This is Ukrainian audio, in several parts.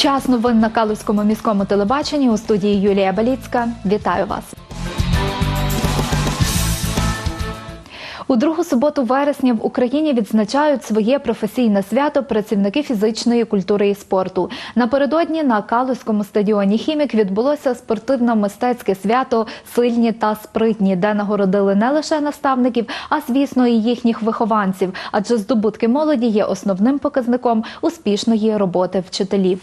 Час новин на Калузькому міському телебаченні у студії Юлія Баліцька. Вітаю вас. У другу суботу вересня в Україні відзначають своє професійне свято працівники фізичної культури і спорту. Напередодні на Калузькому стадіоні Хімік відбулося спортивно-мистецьке свято Сильні та спритні, де нагородили не лише наставників, а звісно, і їхніх вихованців. Адже здобутки молоді є основним показником успішної роботи вчителів.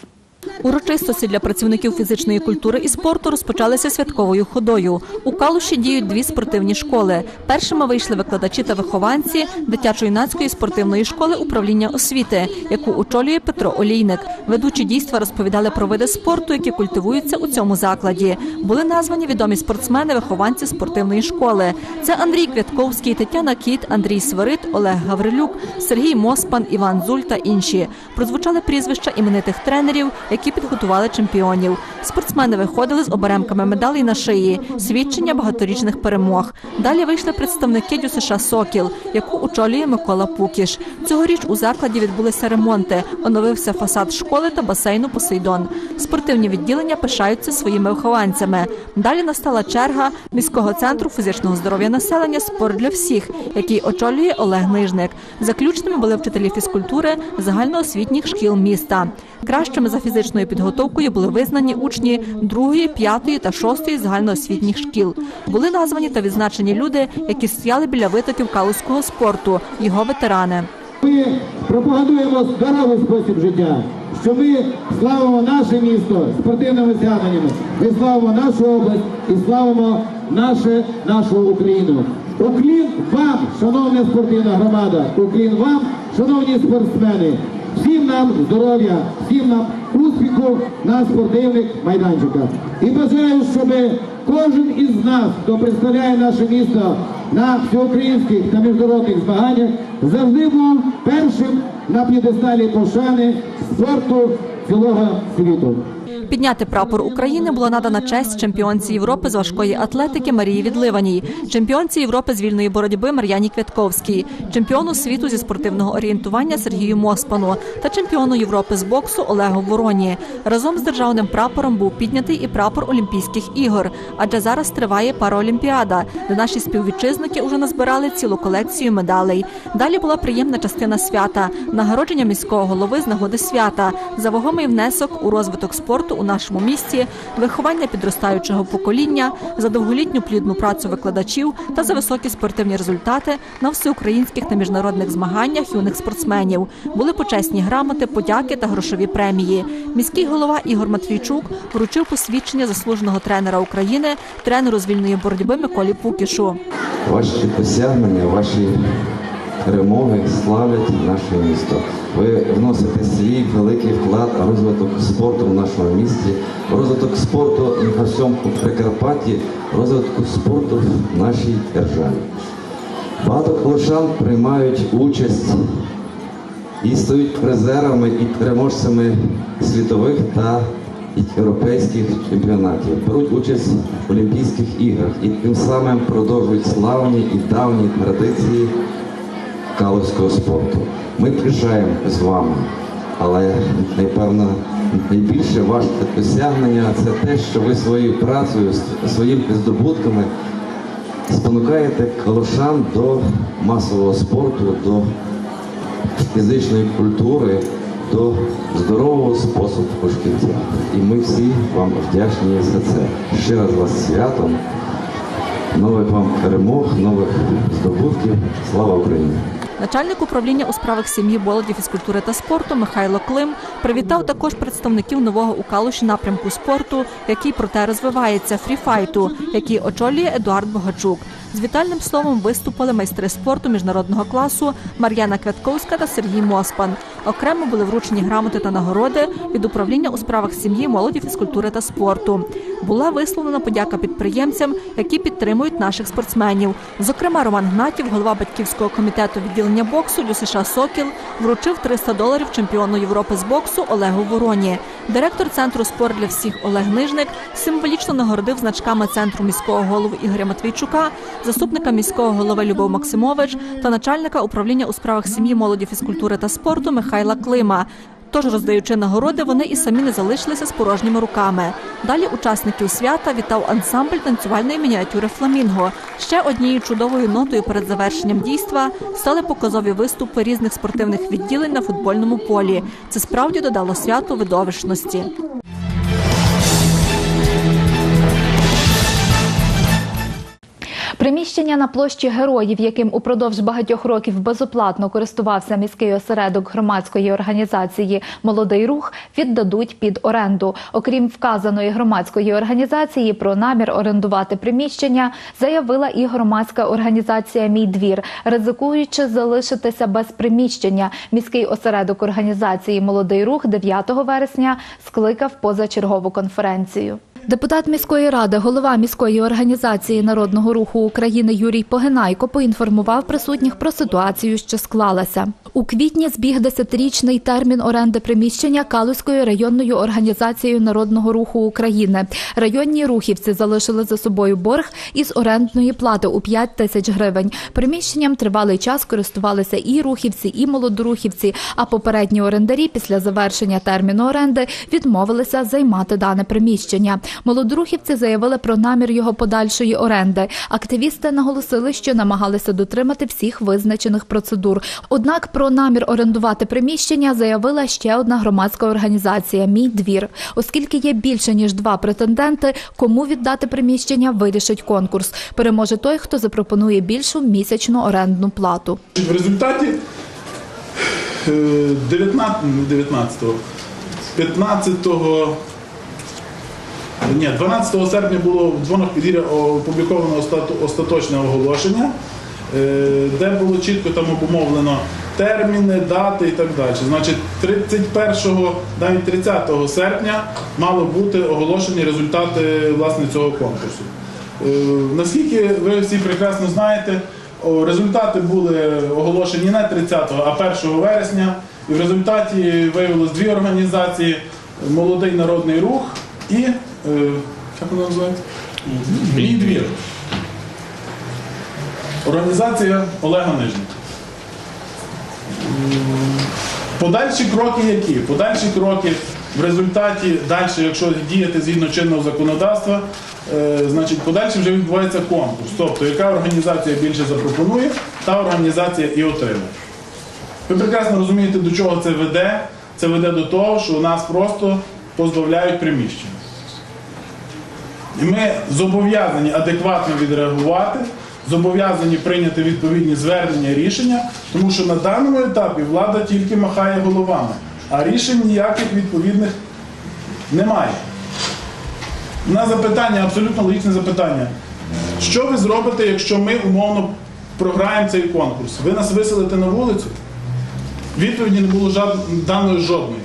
Урочистості для працівників фізичної культури і спорту розпочалися святковою ходою. У Калуші діють дві спортивні школи. Першими вийшли викладачі та вихованці дитячо-юнацької спортивної школи управління освіти, яку очолює Петро Олійник. Ведучі дійства розповідали про види спорту, які культивуються у цьому закладі. Були названі відомі спортсмени, вихованці спортивної школи. Це Андрій Квятковський, Тетяна Кіт, Андрій Свирид, Олег Гаврилюк, Сергій Моспан, Іван Зуль та інші. Прозвучали прізвища іменитих тренерів, які підготували чемпіонів. Спортсмени виходили з оберемками медалей на шиї, свідчення багаторічних перемог. Далі вийшли представники ДЮСШ Сокіл, яку очолює Микола Пукіш. Цьогоріч у закладі відбулися ремонти, оновився фасад школи та басейну Посейдон. Спортивні відділення пишаються своїми вихованцями. Далі настала черга міського центру фізичного здоров'я населення Спорт для всіх, який очолює Олег Нижник. Заключними були вчителі фізкультури загальноосвітніх шкіл міста. Кращими за фізичною підготовкою були визнані учні другої, п'ятої та шостої загальноосвітніх шкіл. Були названі та відзначені люди, які стояли біля витоків калузького спорту, його ветерани. Ми пропагандуємо здоровий спосіб життя, що ми славимо наше місто спортивними згадуваннями, ми славимо нашу область і славимо наше, нашу Україну. Уклін вам, шановна спортивна громада, уклін вам, шановні спортсмени, всім нам здоров'я, всім нам успіху на спортивних майданчиках. І бажаю, щоб кожен із нас, хто представляє наше місто на всеукраїнських та міжнародних змаганнях, завжди був першим на п'єдесталі пошани спорту цілого світу. Підняти прапор України була надана честь чемпіонці Європи з важкої атлетики Марії Відливаній, чемпіонці Європи з вільної боротьби Мар'яні Квятковській, чемпіону світу зі спортивного орієнтування Сергію Моспану та чемпіону Європи з боксу Олегу Вороні. Разом з державним прапором був піднятий і прапор Олімпійських ігор, адже зараз триває параолімпіада, де наші співвітчизники уже назбирали цілу колекцію медалей. Далі була приємна частина свята нагородження міського голови з нагоди свята за вагомий внесок у розвиток спорту у нашому місті, виховання підростаючого покоління, за довголітню плідну працю викладачів та за високі спортивні результати на всеукраїнських та міжнародних змаганнях юних спортсменів. Були почесні грамоти, подяки та грошові премії. Міський голова Ігор Матвійчук вручив посвідчення заслуженого тренера України, тренеру з вільної боротьби Миколі Пукішу. Ваші досягнення, ваші перемоги славлять наше місто. Ви вносите свій великий вклад в розвиток спорту в нашому місті, розвиток спорту на всьому Прикарпатті, розвитку спорту в нашій державі. Багато колошан приймають участь і стають призерами і переможцями світових та європейських чемпіонатів, беруть участь в Олімпійських іграх і тим самим продовжують славні і давні традиції калузького спорту. Ми приїжджаємо з вами, але напевно найбільше ваше досягнення це те, що ви своєю працею, своїми здобутками спонукаєте калушан до масового спорту, до фізичної культури, до здорового способу життя. І ми всі вам вдячні за це. Ще раз вас святом, нових вам перемог, нових здобутків. Слава Україні! Начальник управління у справах сім'ї, молоді, фізкультури та спорту Михайло Клим привітав також представників нового у Калуші напрямку спорту, який проте розвивається фріфайту, який очолює Едуард Богачук. З вітальним словом виступили майстри спорту міжнародного класу Мар'яна Квятковська та Сергій Моспан. Окремо були вручені грамоти та нагороди від управління у справах сім'ї, молоді, фізкультури та спорту. Була висловлена подяка підприємцям, які підтримують наших спортсменів. Зокрема, Роман Гнатів, голова батьківського комітету відділення боксу ДЮСШ Сокіл, вручив 300 доларів чемпіону Європи з боксу Олегу Вороні. Директор центру спорт для всіх Олег Нижник символічно нагородив значками центру міського голови Ігоря Матвійчука, заступника міського голови Любов Максимович та начальника управління у справах сім'ї, молоді, фізкультури та спорту Михайла Клима. Тож, роздаючи нагороди, вони і самі не залишилися з порожніми руками. Далі учасників свята вітав ансамбль танцювальної мініатюри Фламінго. Ще однією чудовою нотою перед завершенням дійства стали показові виступи різних спортивних відділень на футбольному полі. Це справді додало святу видовищності. Приміщення на площі героїв, яким упродовж багатьох років безоплатно користувався міський осередок громадської організації Молодий рух, віддадуть під оренду. Окрім вказаної громадської організації, про намір орендувати приміщення заявила і громадська організація Мій двір, ризикуючи залишитися без приміщення. Міський осередок організації Молодий рух 9 вересня скликав позачергову конференцію. Депутат міської ради, голова міської організації народного руху України Юрій Погинайко поінформував присутніх про ситуацію, що склалася. У квітні збіг десятирічний термін оренди приміщення Калузькою районною організацією народного руху України. Районні рухівці залишили за собою борг із орендної плати у 5 тисяч гривень. Приміщенням тривалий час користувалися і рухівці, і молодорухівці. А попередні орендарі після завершення терміну оренди відмовилися займати дане приміщення. Молодорухівці заявили про намір його подальшої оренди. Активісти наголосили, що намагалися дотримати всіх визначених процедур. Однак про намір орендувати приміщення заявила ще одна громадська організація Мій двір. Оскільки є більше ніж два претенденти, кому віддати приміщення, вирішить конкурс. Переможе той, хто запропонує більшу місячну орендну плату. В результаті е, 19, 19, 15, ні, 12 серпня було в дзвонах підір'я опубліковано остаточне оголошення, е, де було чітко там обумовлено терміни, дати і так далі. Значить, 31, навіть 30 серпня мало бути оголошені результати власне цього конкурсу. Е, Наскільки ви всі прекрасно знаєте, результати були оголошені не 30, а 1 вересня. І в результаті виявилось дві організації: Молодий народний рух і е, як вона називається? Мій двір. Організація Олега Нижника. Подальші кроки які? Подальші кроки в результаті, далі, якщо діяти згідно чинного законодавства, е, значить, подальше вже відбувається конкурс. Тобто, яка організація більше запропонує, та організація і отримає. Ви прекрасно розумієте, до чого це веде. Це веде до того, що у нас просто позбавляють приміщення. І ми зобов'язані адекватно відреагувати, зобов'язані прийняти відповідні звернення, рішення, тому що на даному етапі влада тільки махає головами, а рішень ніяких відповідних немає. На запитання, абсолютно логічне запитання. Що ви зробите, якщо ми умовно програємо цей конкурс? Ви нас виселите на вулицю? Відповіді не було даної жодної.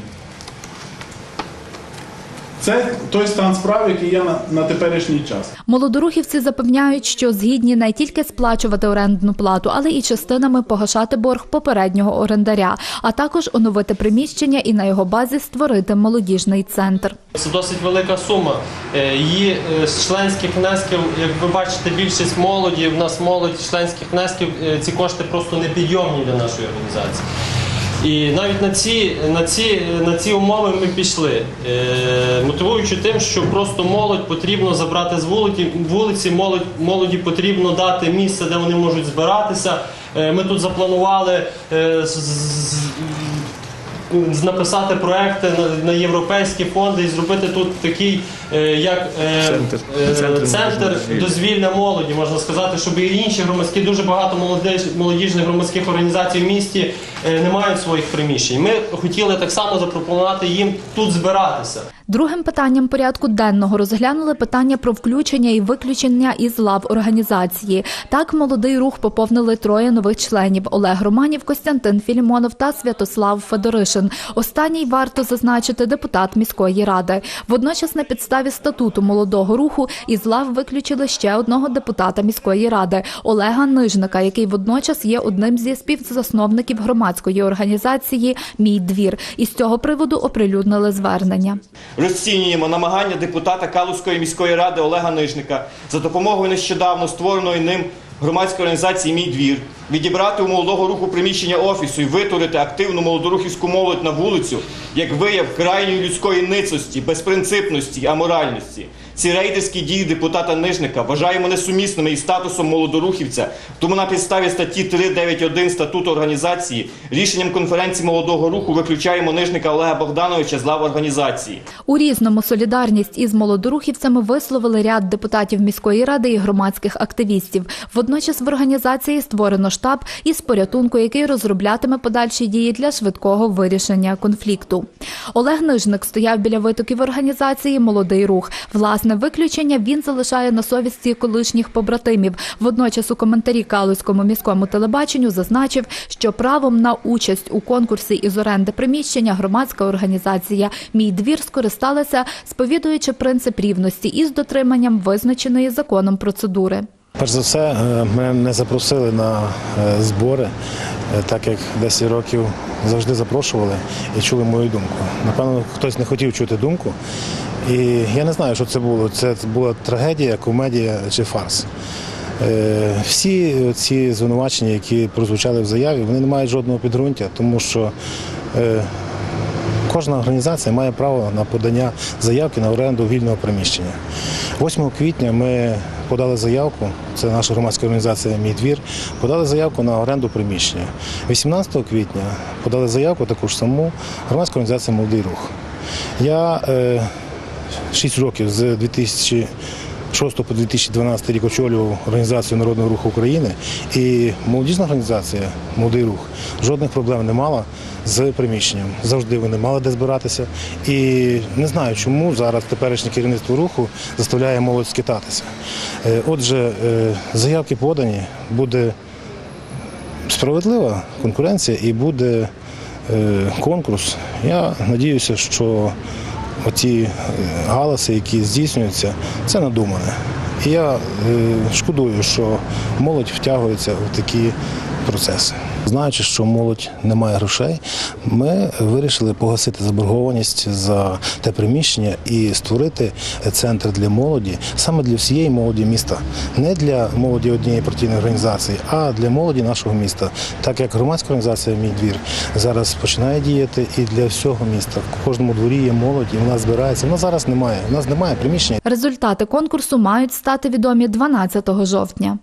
Це той стан справ, який є на, на теперішній час. Молодорухівці запевняють, що згідні не тільки сплачувати орендну плату, але і частинами погашати борг попереднього орендаря, а також оновити приміщення і на його базі створити молодіжний центр. Це досить велика сума. Е, Її е, з членських внесків, як ви бачите, більшість молоді, в нас молодь членських внесків, е, ці кошти просто непідйомні для нашої організації. І навіть на ці, на ці, на ці умови ми пішли, е, мотивуючи тим, що просто молодь потрібно забрати з вулиці, вулиці молодь, молоді потрібно дати місце, де вони можуть збиратися. Е, Ми тут запланували е, з- з- з- написати проекти на, на європейські фонди і зробити тут такий, е, як е, Центр. е, Центр дозвілля молоді, можна сказати, щоб і інші громадські, дуже багато молодіж, молодіжних громадських організацій в місті не мають своїх приміщень. Ми хотіли так само запропонувати їм тут збиратися. Другим питанням порядку денного розглянули питання про включення і виключення із лав організації. Так, молодий рух поповнили троє нових членів: Олег Романів, Костянтин Філімонов та Святослав Федоришин. Останній варто зазначити депутат міської ради. Водночас, на підставі статуту молодого руху із лав виключили ще одного депутата міської ради Олега Нижника, який водночас є одним зі співзасновників громадської організації Мій двір. І з цього приводу оприлюднили звернення. Розцінюємо намагання депутата Калузької міської ради Олега Нижника за допомогою нещодавно створеної ним громадської організації Мій двір, відібрати у молодого руху приміщення офісу і витворити активну молодорухівську молодь на вулицю як вияв крайньої людської ницості, безпринципності аморальності. Ці рейдерські дії депутата Нижника вважаємо несумісними із статусом молодорухівця, тому на підставі статті 391 статуту організації рішенням конференції молодого руху виключаємо Нижника Олега Богдановича з лав організації. У різному солідарність із молодорухівцями висловили ряд депутатів міської ради і громадських активістів. Водночас в організації створено штаб із порятунку, який розроблятиме подальші дії для швидкого вирішення конфлікту. Олег Нижник стояв біля витоків організації Молодий рух. Власне виключення він залишає на совісті колишніх побратимів. Водночас у коментарі Калузькому міському телебаченню зазначив, що правом на участь у конкурсі із оренди приміщення громадська організація Мій двір скористалася, сповідуючи принцип рівності із дотриманням визначеної законом процедури. Перш за все, е, мене не запросили на е, збори, е, так як 10 років завжди запрошували і чули мою думку. Напевно, хтось не хотів чути думку. І я не знаю, що це було. Це була трагедія, комедія чи фарс. Е, Всі ці звинувачення, які прозвучали в заяві, вони не мають жодного підґрунтя, тому що е, Кожна організація має право на подання заявки на оренду вільного приміщення. 8 квітня ми подали заявку, це наша громадська організація Мій двір, подали заявку на оренду приміщення. 18 квітня подали заявку також саму громадська організація Молодий рух. Я е, 6 років з 2006 по 2012 рік очолював організацію Народного руху України і молодіжна організація Молодий рух жодних проблем не мала з приміщенням. Завжди вони мали де збиратися. І не знаю, чому зараз теперішнє керівництво руху заставляє молодь скитатися. Е, Отже, е, заявки подані, буде справедлива конкуренція і буде е, конкурс. Я сподіваюся, що оці е, галаси, які здійснюються, це надумане. І я е, шкодую, що молодь втягується в такі процеси. Знаючи, що молодь не має грошей, ми вирішили погасити заборгованість за те приміщення і створити центр для молоді саме для всієї молоді міста, не для молоді однієї партійної організації, а для молоді нашого міста. Так як громадська організація Мій двір зараз починає діяти і для всього міста. В кожному дворі є молодь, і вона збирається. Вона зараз немає. У нас немає приміщення. Результати конкурсу мають стати відомі 12 жовтня.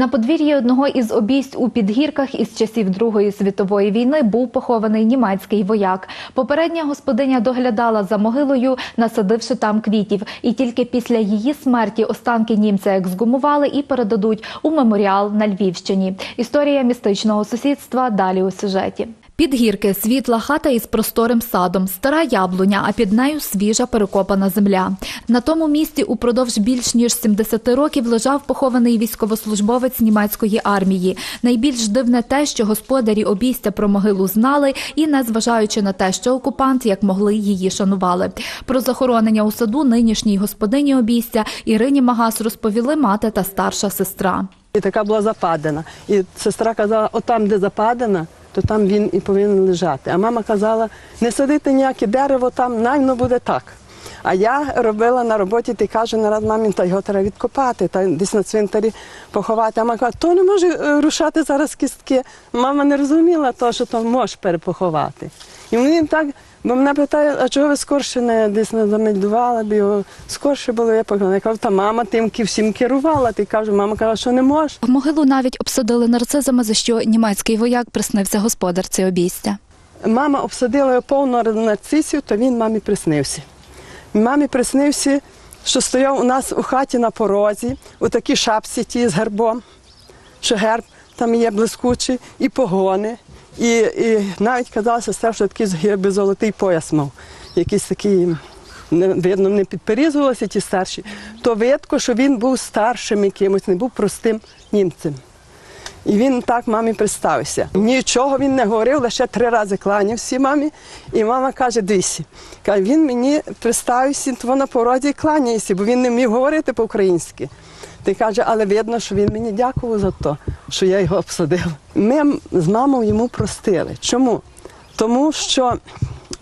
На подвір'ї одного із обійсть у підгірках із часів Другої світової війни був похований німецький вояк. Попередня господиня доглядала за могилою, насадивши там квітів. І тільки після її смерті останки німця ексгумували і передадуть у меморіал на Львівщині. Історія містичного сусідства далі у сюжеті. Підгірки, світла хата із просторим садом, стара яблуня, а під нею свіжа перекопана земля. На тому місці упродовж більш ніж 70 років лежав похований військовослужбовець німецької армії. Найбільш дивне те, що господарі обійстя про могилу знали і, незважаючи на те, що окупант як могли її шанували. Про захоронення у саду нинішній господині обійстя Ірині Магас розповіли мати та старша сестра. І така була западина. І сестра казала, отам, де западина, то там він і повинен лежати. А мама казала, не садити ніяке дерево там, найно буде так. А я робила на роботі, ти каже, нараз мамі, та його треба відкопати, та десь на цвинтарі поховати. А мама каже, то не може е, рушати зараз кістки. Мама не розуміла того, що то можеш перепоховати. І мені так, бо мене питає, а чого ви скорше не десь не замельдувала б його? Скорше було, я погнала. Я кажу, та мама тим всім керувала. Ти кажу, мама каже, що не можеш. Могилу навіть обсадили нарцизами, за що німецький вояк приснився господарці обійстя. Мама обсадила його повно нарцисів, то він мамі приснився. Мамі приснився, що стояв у нас у хаті на порозі, у такій шапці ті з гербом, що герб там є блискучий, і погони. І, і навіть казала сестра, що такий герби золотий пояс мав. Якийсь такий, не, видно, не підперізувалися ті старші. То видко, що він був старшим якимось, не був простим німцем. І він так мамі представився. Нічого він не говорив, лише три рази кланявся мамі. І мама каже: каже, він мені представився, то на породі кланяється, бо він не міг говорити по-українськи. Ти каже, але видно, що він мені дякував за те, що я його обсадила. Ми з мамою йому простили. Чому? Тому що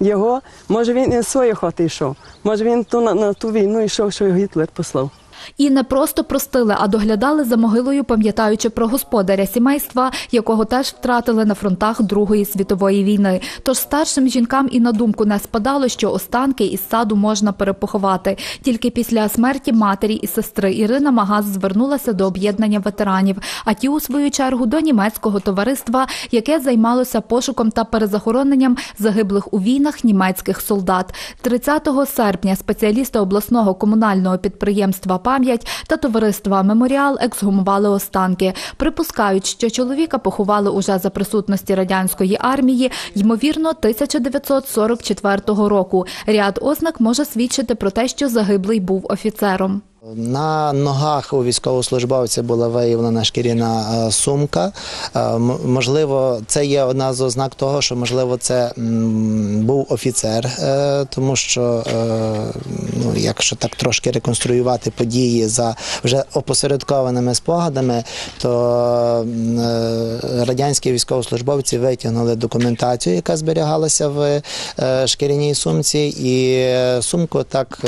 його, може він і з своєї хоти йшов, може він ту, на, на ту війну йшов, що його Гітлер послав. І не просто простили, а доглядали за могилою, пам'ятаючи про господаря сімейства, якого теж втратили на фронтах Другої світової війни. Тож старшим жінкам і на думку не спадало, що останки із саду можна перепоховати. Тільки після смерті матері і сестри Ірина Магаз звернулася до об'єднання ветеранів, а ті, у свою чергу, до німецького товариства, яке займалося пошуком та перезахороненням загиблих у війнах німецьких солдат. 30 серпня спеціалісти обласного комунального підприємства Пам'ять та товариства Меморіал ексгумували останки. Припускають, що чоловіка поховали уже за присутності радянської армії, ймовірно, 1944 року. Ряд ознак може свідчити про те, що загиблий був офіцером. На ногах у військовослужбовця була виявлена шкіряна е, сумка. Е, Можливо, це є одна з ознак того, що можливо це був офіцер, е, тому що ну, якщо так трошки реконструювати події за вже опосередкованими спогадами, то радянські військовослужбовці витягнули документацію, яка зберігалася в шкіряній сумці, і сумку так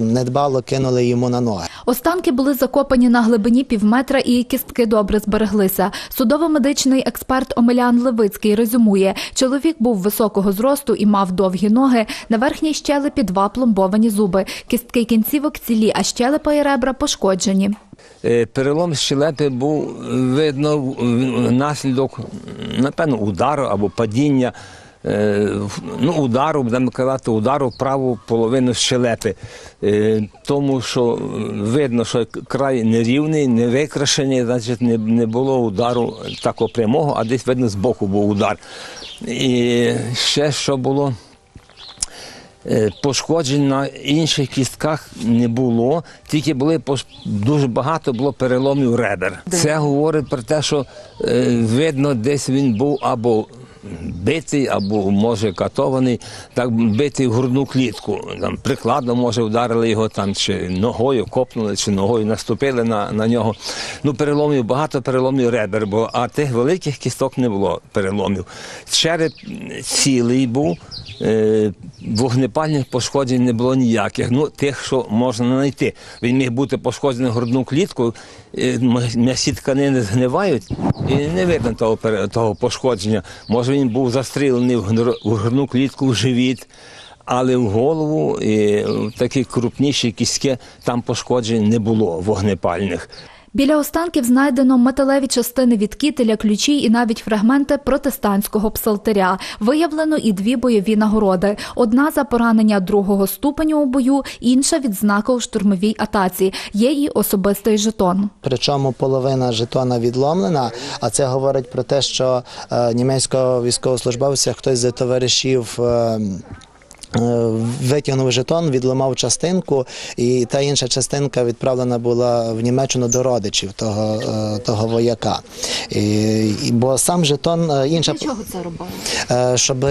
недбало кинули йому на ноги. Останки були закопані на глибині півметра і кістки добре збереглися. Судово-медичний експерт Омелян Левицький резюмує, чоловік був високого зросту і мав довгі ноги. На верхній щелепі два пломбовані зуби. Кістки кінцівок цілі, а щелепа і ребра пошкоджені. Е, Перелом щелепи був видно внаслідок, напевно, удару або падіння. Е, Ну, удару, будемо казати, удару праву половину щелепи. Е, Тому що е, видно, що край нерівний, не викрашений, значить не, було удару такого прямого, а десь видно збоку був удар. І ще що було. Пошкоджень на інших кістках не було, тільки були дуже багато було переломів ребер. Це говорить про те, що видно, десь він був або битий, або може катований, так битий в грудну клітку. Там прикладом, може, вдарили його там, чи ногою копнули, чи ногою наступили на, на нього. Ну, переломів багато переломів ребер було, а тих великих кісток не було переломів. Череп цілий був. Е, Вогнепальних пошкоджень не було ніяких. Ну, тих, що можна знайти. Він міг бути пошкоджений грудну клітку, м'ясі тканини згнивають, і не видно того, того пошкодження. Може, він був застрілений в грудну клітку в живіт, але в голову і в такі крупніші кістки там пошкоджень не було вогнепальних. Біля останків знайдено металеві частини від кітеля, ключі і навіть фрагменти протестантського псалтиря. Виявлено і дві бойові нагороди: одна за поранення другого ступеню у бою, інша відзнака у штурмовій атаці. Є і особистий жетон. Причому половина жетона відломлена, а це говорить про те, що е, німецького військовослужбовця хтось з товаришів. Е, Витягнув жетон, відламав частинку, і та інша частинка відправлена була в Німеччину до родичів того, е, того вояка. І, і- бо сам жетон е, інша чого це робили? щоб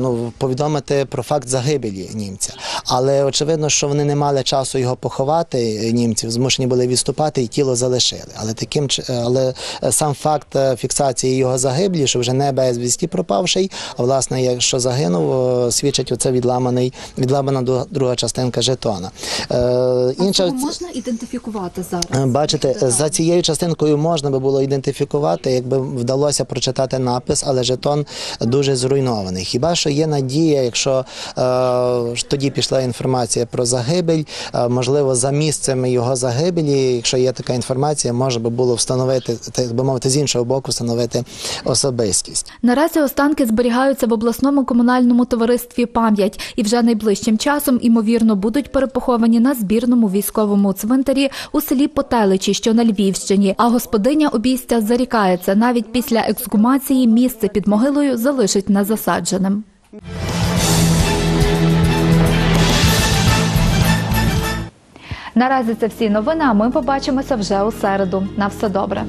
ну, повідомити про факт загибелі німця. Але очевидно, що вони не мали часу його поховати, німців, змушені були відступати і тіло залишили. Але таким але сам факт фіксації його загиблі, що вже не безвісті пропавший, а власне, якщо загинув, свідчить оце відламаний, відламана друга- частинка жетона. Е, інша можна ідентифікувати зараз. Е, Бачите, за цією частинкою можна би було ідентифікувати, якби вдалося прочитати напис, але жетон дуже зруйнований. Хіба що є надія, якщо е, тоді пішла інформація про загибель, е, можливо, за місцем його загибелі, якщо є така інформація, може би було встановити, так би мовити, з іншого боку, встановити особистість. Наразі останки зберігаються в обласному комунальному товаристві пам'ять і вже найближчим часом, імовірно, будуть перепоховані на збірному військовому цвинтарі у селі Потеличі, що на Львівщині. А господиня обійстя зарікається, навіть після ексгумації місце під могилою залишить незасадженим. Наразі це всі новини. А ми побачимося вже у середу. На все добре.